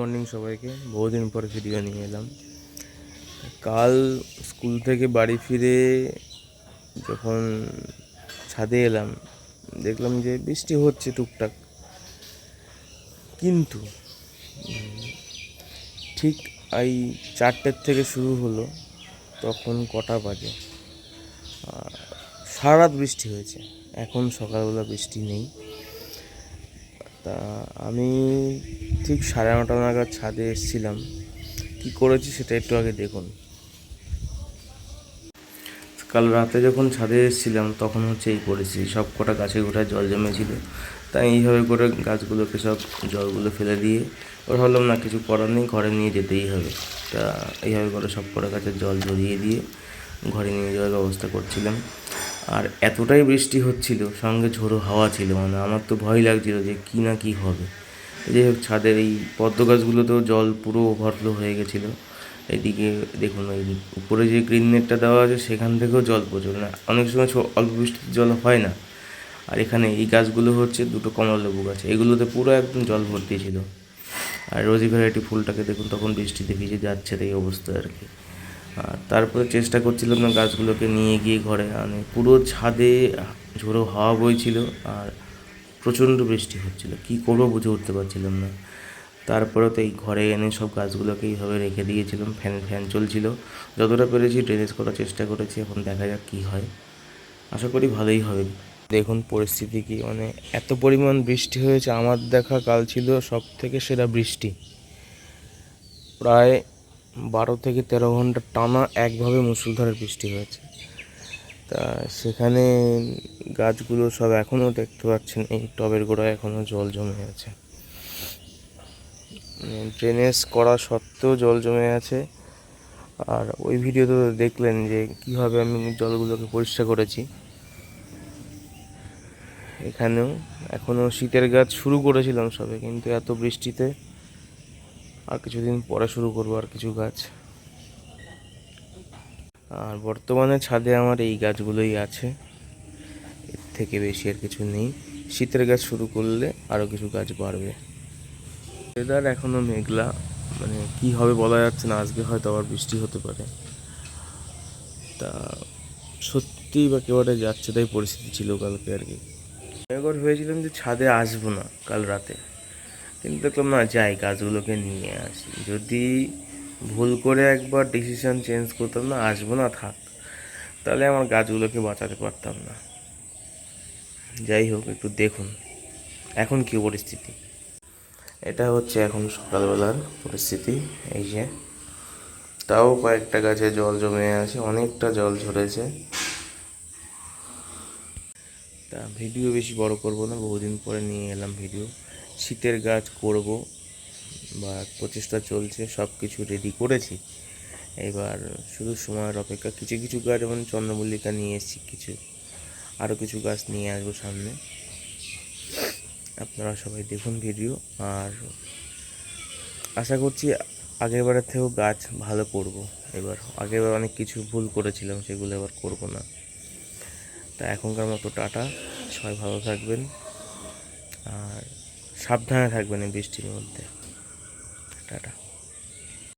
Morning সবাইকে। বহুদিন পর ভিডিও নিয়ে এলাম। কাল স্কুল থেকে বাড়ি ফিরে যখন ছাদে এলাম, দেখলাম যে বৃষ্টি হচ্ছে টুকটাক। কিন্তু, ঠিক এই চারটের থেকে শুরু হলো, তখন কটা বাজে? সারা বৃষ্টি হয়েছে। এখন সকালবেলা বৃষ্টি নেই। তা আমি ঠিক সাড়ে নটা নাগাদ ছাদে এসেছিলাম। কি করেছি সেটা একটু আগে দেখুন। কাল রাতে যখন ছাদে এসেছিলাম, তখন হচ্ছে এই পরিস্থিতি সব কটা গাছে গোটায় জল জমেছিল। তাই এইভাবে করে গাছগুলোকে সব জলগুলো ফেলে দিয়ে ওর ভাবলাম না কিছু করার নেই, ঘরে নিয়ে যেতেই হবে। তা এইভাবে করে সব কটা গাছের জল ঝরিয়ে দিয়ে ঘরে নিয়ে যাওয়ার ব্যবস্থা করছিলাম। আর এতটাই বৃষ্টি হচ্ছিল, সঙ্গে ঝোড়ো হাওয়া ছিল মানে আমার তো ভয় লাগছিল যে কী না কী হবে। যাই হোক, ছাদের এই পদ্ম গাছগুলোতেও জল পুরো ওভারফ্লো হয়ে গেছিল। এদিকে দেখুন ওই উপরে যে গ্রিন নেটটা দেওয়া আছে, সেখান থেকেও জল প্রচুর। না, অনেক সময় অল্প বৃষ্টিতে জল হয় না। আর এখানে এই গাছগুলো হচ্ছে দুটো কমলা লেবু গাছ, এগুলোতে পুরো একদম জল ভর্তি ছিল। আর রোজি ভ্যারাইটি ফুলটাকে দেখুন, তখন বৃষ্টিতে ভিজে যাচ্ছে এই অবস্থা আর কি। আর তারপরে চেষ্টা করছিলাম না গাছগুলোকে নিয়ে গিয়ে ঘরে আনে পুরো ছাদে ঝোড়ো হাওয়া বইছিল আর প্রচণ্ড বৃষ্টি হচ্ছিল। কী করব বুঝে উঠতে পারছিলাম না। তারপরে তো এই ঘরে এনে সব গাছগুলোকে এইভাবে রেখে দিয়েছিলাম, ফ্যান ফ্যান চলছিল। যতটা পেরেছি ড্রেনেজ করার চেষ্টা করেছি, এখন দেখা যাক কী হয়। আশা করি ভালোই হবে। দেখুন পরিস্থিতি কি মানে এত পরিমাণ বৃষ্টি হয়েছে, আমার দেখা কাল ছিল সব থেকে সেরা বৃষ্টি। প্রায় বারো থেকে তেরো ঘণ্টা টানা একভাবে মুসুলধারে বৃষ্টি হয়েছে। তা সেখানে গাছগুলো সব এখনও দেখতে পাচ্ছেন, এই টবের গোড়ায় এখনও জল জমে আছে। ড্রেনেজ করা সত্ত্বেও জল জমে আছে। আর ওই ভিডিওতে দেখলেন যে কীভাবে আমি জলগুলোকে পরিষ্কার করেছি। এখানেও এখনও শীতের গাছ শুরু করেছিলাম সবে, কিন্তু এত বৃষ্টিতে আর কিছুদিন পরে শুরু করব আর কিছু গাছ। আর বর্তমানে ছাদে আমার এই গাছগুলোই আছে। এর থেকে বেশি আর কিছু নেই। শীতের গাছ শুরু করলে আরও কিছু গাছ বাড়বে। ওয়েদার এখনও মেঘলা। মানে কি হবে বলা যাচ্ছে না, আজকে হয়তো আবার বৃষ্টি হতে পারে। তা সত্যিই বা কেবারে যাচ্ছে, তাই পরিস্থিতি ছিল কালকে আর কি। একবার ভেবেছিলাম যে ছাদে আসব না কাল রাতে। কিন্তু দেখলাম না যাই গাছগুলোকে নিয়ে আসি। যদি ভুল করে একবার ডিসিশন চেঞ্জ করতাম না, আসব না, থাক। তাহলে আমার গাছগুলোকে বাঁচাতে পারতাম না। যাই হোক, একটু দেখুন, এখন কি পরিস্থিতি। এটা হচ্ছে এখন সকালবেলার পরিস্থিতি, এই যে। তাও কয়েকটা গাছে জল জমে আছে, অনেকটা জল ঝরেছে। তা ভিডিও বেশি বড় করব না, বহুদিন পরে নিয়ে এলাম ভিডিও। শীতের গাছ করব বা প্রচেষ্টা চলছে সব কিছু রেডি করেছি। এবার শুধু সময়ের অপেক্ষা, কিছু কিছু গাছ যেমন চন্দ্রমল্লিকা নিয়ে এসেছি, কিছু আরও কিছু গাছ নিয়ে আসব সামনে। আপনারা সবাই দেখুন ভিডিও আর আশা করছি আগেরবারের থেকেও গাছ ভালো করব। এবার আগেরবার অনেক কিছু ভুল করেছিলাম, সেগুলো এবার করব না। তা এখনকার মতো টাটা, সবাই ভালো থাকবেন। আর সাবধানে থাকবেন এই বৃষ্টির মধ্যে। টাটা।